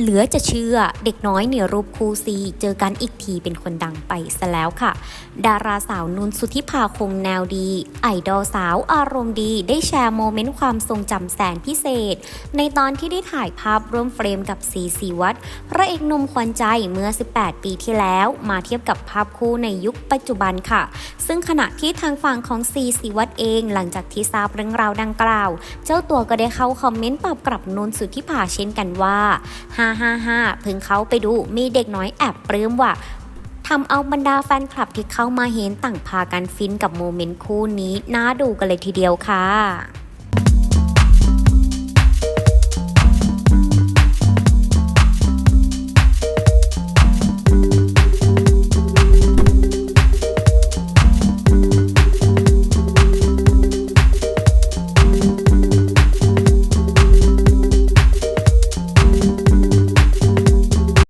เหลือจะเชื่อเด็กน้อยเหนี่ยรูปคู่ซีเจอกันอีกทีเป็นคนดังไปซะแล้วค่ะ ดาราสาวนุนสุธิภาคงแนวดี ไอดอลสาวอารมณ์ดี ได้แชร์โมเมนต์ความทรงจำแสนพิเศษ ในตอนที่ได้ถ่ายภาพร่วมเฟรมกับสีสีวัดพระเอกหนุ่มขวัญใจเมื่อ 18 ปีที่แล้ว มาเทียบกับภาพคู่ในยุคปัจจุบันค่ะ ซึ่งขณะที่ทางฝั่งของซีสีวัดเองหลังจากที่ทราบเรื่องราวดังกล่าว เจ้าตัวก็ได้เข้าคอมเมนต์ตอบกลับนุนสุธิภาเช่นกันว่า555เพิ่งเขาไปดูมีเด็กน้อยแอบปลื้มว่ะทำเอาบรรดาแฟนคลับที่เข้ามาเห็นต่างพากันฟินกับโมเมนต์คู่นี้น่าดูกันเลยทีเดียวค่ะ